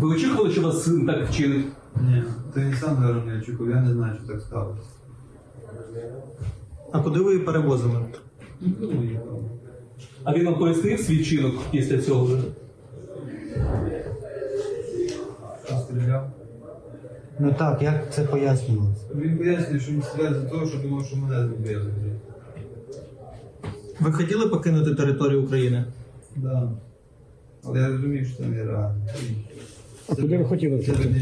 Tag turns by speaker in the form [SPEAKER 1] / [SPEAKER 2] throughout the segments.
[SPEAKER 1] Ви очікували, що вас син так вчинить?
[SPEAKER 2] Ні, ти не сам говорив, не очікував, я не знаю, що так сталося.
[SPEAKER 3] А куди ви її перевозили?
[SPEAKER 2] Ну, уїхав.
[SPEAKER 1] А він вам пояснив свій чинок після цього вже?
[SPEAKER 2] Що стріляв?
[SPEAKER 3] Ну так, як це пояснювалося?
[SPEAKER 2] Він пояснює, що він стріляє за того, що думав, що мене зробили.
[SPEAKER 3] Ви хотіли покинути територію України?
[SPEAKER 2] Да. Але я розумію, що це не реально.
[SPEAKER 4] А куди ви хотіли втекти?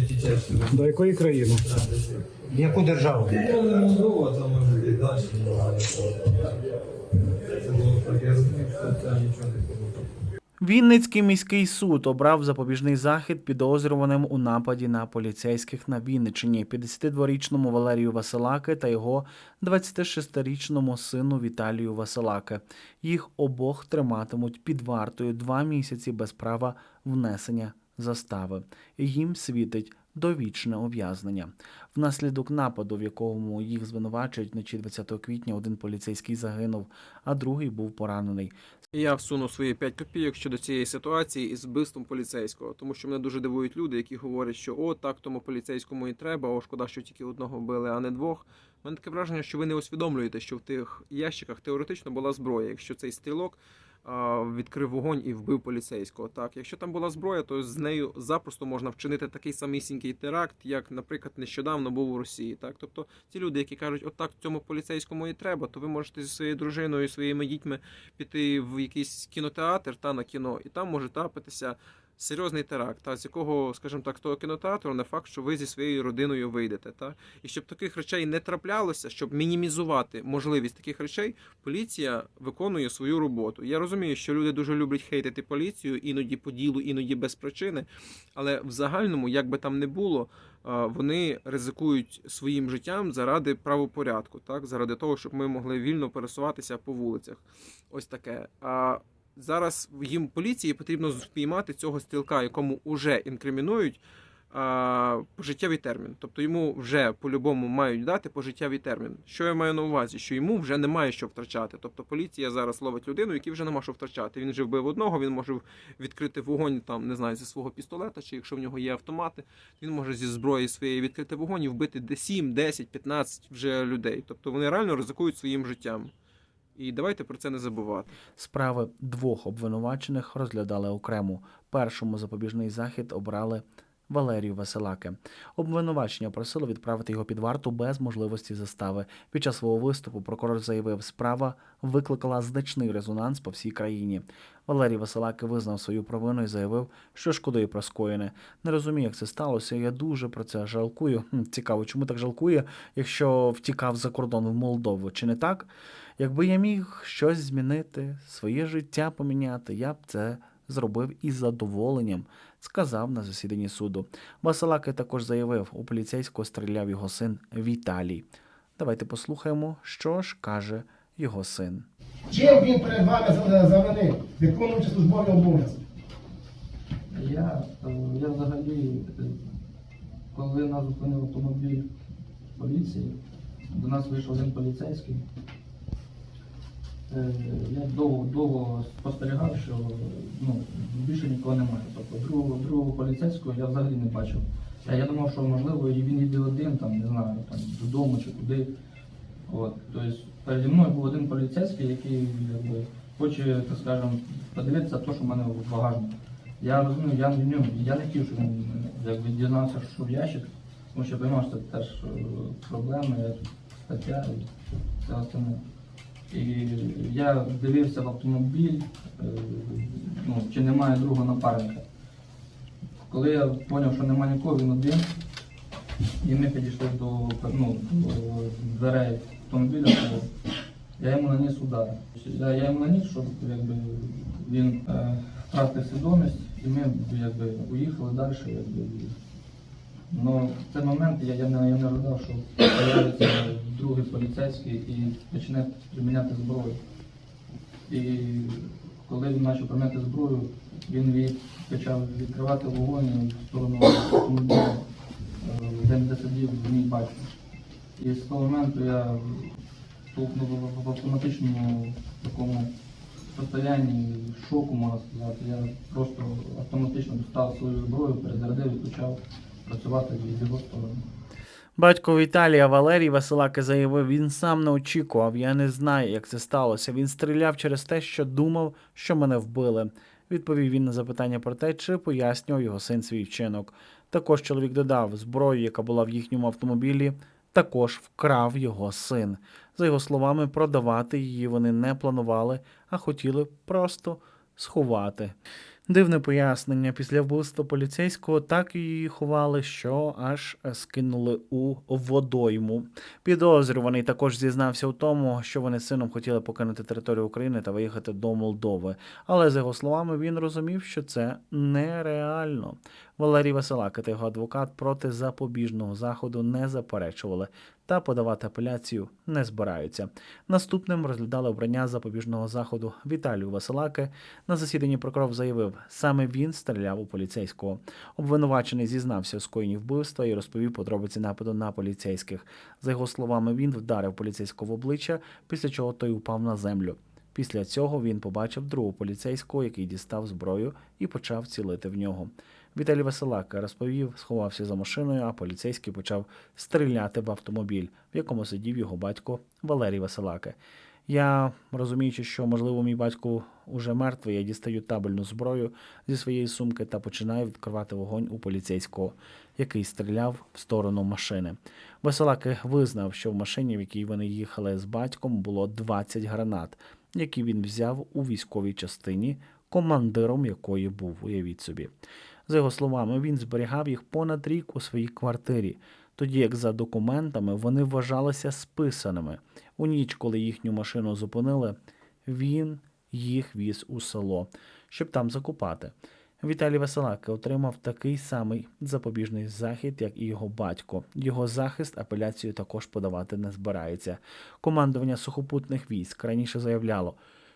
[SPEAKER 4] До якої країни?
[SPEAKER 3] В яку державу?
[SPEAKER 2] Ну.
[SPEAKER 5] Вінницький міський суд обрав запобіжний захід підозрюваним у нападі на поліцейських на Вінниччині 52-річному Валерію Василаки та його 26-річному сину Віталію Василаки. Їх обох триматимуть під вартою два місяці без права внесення застави. Їм світить довічне ув'язнення. Внаслідок нападу, в якому їх звинувачують вночі 20 квітня, один поліцейський загинув, а другий був поранений.
[SPEAKER 6] Я всуну свої 5 копійок щодо цієї ситуації із вбивством поліцейського, тому що мене дуже дивують люди, які говорять, що о, так тому поліцейському і треба, о, шкода, що тільки одного вбили, а не двох. У мене таке враження, що ви не усвідомлюєте, що в тих ящиках теоретично була зброя. Якщо цей стрілок відкрив вогонь і вбив поліцейського. Так, якщо там була зброя, то з нею запросто можна вчинити такий самісінький теракт, як, наприклад, нещодавно був у Росії. Так, тобто ці люди, які кажуть, от цьому поліцейському і треба, то ви можете зі своєю дружиною, своїми дітьми піти в якийсь кінотеатр та на кіно, і там може трапитися серйозний теракт, та з якого, скажімо так, того кінотеатру не факт, що ви зі своєю родиною вийдете. Та? І щоб таких речей не траплялося, щоб мінімізувати можливість таких речей, поліція виконує свою роботу. Я розумію, що люди дуже люблять хейтити поліцію, іноді по ділу, іноді без причини. Але в загальному, як би там не було, вони ризикують своїм життям заради правопорядку, так заради того, щоб ми могли вільно пересуватися по вулицях. Ось таке. А зараз їм поліції потрібно спіймати цього стрілка, якому вже інкримінують. а, Пожиттєвий термін, тобто йому вже по-любому мають дати пожиттєвий термін. Що я маю на увазі? Що йому вже немає що втрачати. Тобто поліція зараз ловить людину, який вже нема що втрачати. Він вже вбив одного, він може відкрити вогонь там, не знаю, зі свого пістолета, чи якщо в нього є автомати, він може зі зброї своєї відкрити вогонь і вбити де 7, 10, 15 вже людей. Тобто вони реально ризикують своїм життям. І давайте про це не забувати.
[SPEAKER 5] Справи двох обвинувачених розглядали окремо. Першому запобіжний захід обрали Валерію Василаки. Обвинувачення просило відправити його під варту без можливості застави. Під час свого виступу прокурор заявив, справа викликала значний резонанс по всій країні. Валерій Василаки визнав свою провину і заявив, що шкодує про скоєне. Не розумію, як це сталося. Я дуже про це жалкую. Цікаво, чому так жалкує, якщо втікав за кордон в Молдову, чи не так? Якби я міг щось змінити, своє життя поміняти, я б це зробив із задоволенням, сказав на засіданні суду. Василаки також заявив, у поліцейського стріляв його син Віталій. Давайте послухаємо, що ж каже його син.
[SPEAKER 7] Чим він перед вами за- завинив, виконуючи службові обов'язки?
[SPEAKER 8] Я, е, я взагалі, е, коли нас зупинив автомобіль поліції, до нас вийшов один поліцейський. Е, Я довго, довго спостерігав, що ну, більше нікого немає. Тобто другого, другого поліцейського я взагалі не бачив. Я, я думав, що можливо і він йде один, там, не знаю, там, додому чи куди. От, тобто переді мною був один поліцейський, який якби, хоче, так скажемо, подивитися те, що в мене в багажнику. Я розумію, я, ну, я не хотів, щоб він якби, дізнався, що в ящик, тому що я розумів, що це теж е, проблеми, стаття і все остальне. І я дивився в автомобіль, е, ну, чи немає другого напарника. Коли я зрозумів, що немає нікого, він один, і ми підійшли до, ну, до дверей автомобіля, то я йому наніс удар. Я, я йому наніс, щоб якби, він е, втратив свідомість, і ми якби, уїхали далі. Якби. Ну, в цей момент я, я, не, я не ожидав, що появиться другий поліцейський і почне приміняти зброю. І коли він почав приміняти зброю, він від, почав відкривати вогонь в сторону автомобіля, е, де, сидів мій батько. І з того моменту я стукнув в- в автоматичному такому состоянні шоку, можна сказати. Я просто автоматично достав свою зброю, перезарядив і почав працювати в його сторону.
[SPEAKER 5] Батько Віталія Валерій Василаки заявив, він сам не очікував, я не знаю, як це сталося. Він стріляв через те, що думав, що мене вбили. Відповів він на запитання про те, чи пояснював його син свій вчинок. Також чоловік додав, зброю, яка була в їхньому автомобілі, також вкрав його син. За його словами, продавати її вони не планували, а хотіли просто сховати. Дивне пояснення. Після вбивства поліцейського так її ховали, що аж скинули у водойму. Підозрюваний також зізнався у тому, що вони з сином хотіли покинути територію України та виїхати до Молдови. Але за його словами, він розумів, що це нереально. Валерій Василака та його адвокат проти запобіжного заходу не заперечували та подавати апеляцію не збираються. Наступним розглядали обрання запобіжного заходу Віталію Василаки. На засіданні прокурор заявив, саме він стріляв у поліцейського. Обвинувачений зізнався у скоєнні вбивства і розповів подробиці нападу на поліцейських. За його словами, він вдарив поліцейського в обличчя, після чого той упав на землю. Після цього він побачив другого поліцейського, який дістав зброю і почав цілити в нього. Віталій Василака розповів, сховався за машиною, а поліцейський почав стріляти в автомобіль, в якому сидів його батько Валерій Василака. Я розуміючи, що можливо мій батько уже мертвий, я дістаю табельну зброю зі своєї сумки та починаю відкривати вогонь у поліцейського, який стріляв в сторону машини. Василаки визнав, що в машині, в якій вони їхали з батьком, було 20 гранат, які він взяв у військовій частині, командиром якої був, уявіть собі. За його словами, він зберігав їх понад рік у своїй квартирі, тоді як за документами вони вважалися списаними. У ніч, коли їхню машину зупинили, він їх віз у село, щоб там закупати. Віталій Василака отримав такий самий запобіжний захід, як і його батько. Його захист апеляцію також подавати не збирається. Командування сухопутних військ раніше заявляло,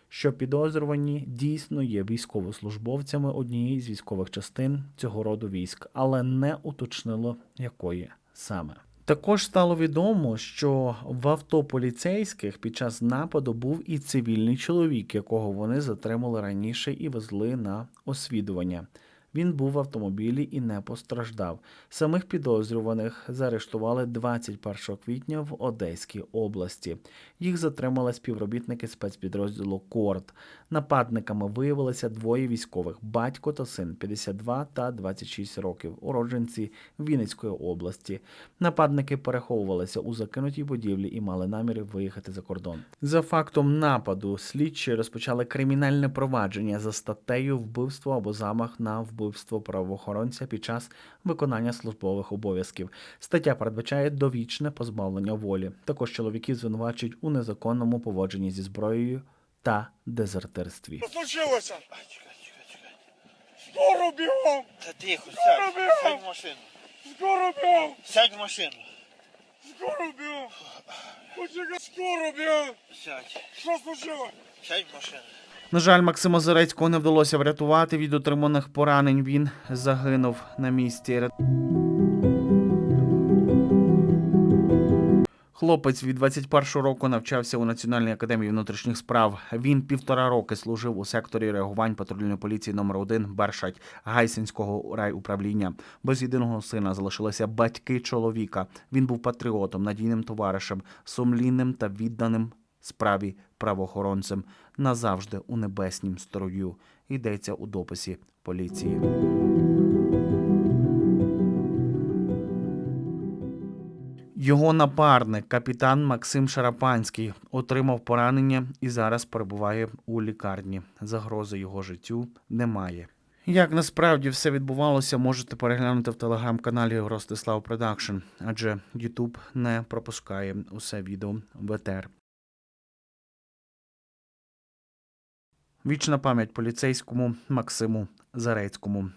[SPEAKER 5] що підозрювані дійсно є військовослужбовцями однієї з військових частин цього роду військ, але не уточнило, якої саме. Також стало відомо, що в авто поліцейських під час нападу був і цивільний чоловік, якого вони затримали раніше і везли на освідування. Він був в автомобілі і не постраждав. Самих підозрюваних заарештували 21 квітня в Одеській області. Їх затримали співробітники спецпідрозділу Корд. Нападниками виявилися двоє військових: батько та син 52 та 26 років, уродженці Вінницької області. Нападники переховувалися у закинутій будівлі і мали наміри виїхати за кордон. За фактом нападу слідчі розпочали кримінальне провадження за статтею вбивство або замах на вбивство правоохоронця під час виконання службових обов'язків. Стаття передбачає довічне позбавлення волі. Також чоловіків звинувачують у незаконному поводженні зі зброєю та дезертирстві.
[SPEAKER 9] Що случилося? Скоро бігом!
[SPEAKER 10] Та тихо, сядь,
[SPEAKER 9] Робив!
[SPEAKER 10] сядь в машину.
[SPEAKER 9] Скоро бігом!
[SPEAKER 10] Сядь в машину.
[SPEAKER 9] Скоро бігом! Почекай, скоро бігом!
[SPEAKER 10] Сядь.
[SPEAKER 9] Що случилось?
[SPEAKER 10] Сядь в машину.
[SPEAKER 5] На жаль, Максима Зарецького не вдалося врятувати від отриманих поранень. Він загинув на місці. Хлопець від 21 року навчався у Національній академії внутрішніх справ. Він півтора роки служив у секторі реагувань патрульної поліції номер 1 Бершать Гайсинського райуправління. Без єдиного сина залишилися батьки чоловіка. Він був патріотом, надійним товаришем, сумлінним та відданим справі правоохоронцем назавжди у небеснім строю. Йдеться у дописі поліції. Його напарник, капітан Максим Шарапанський, отримав поранення і зараз перебуває у лікарні. Загрози його життю немає. Як насправді все відбувалося, можете переглянути в телеграм-каналі Ростислав Продакшн, адже Ютуб не пропускає усе відео в ЕТР. Вічна пам'ять поліцейському Максиму Зарецькому.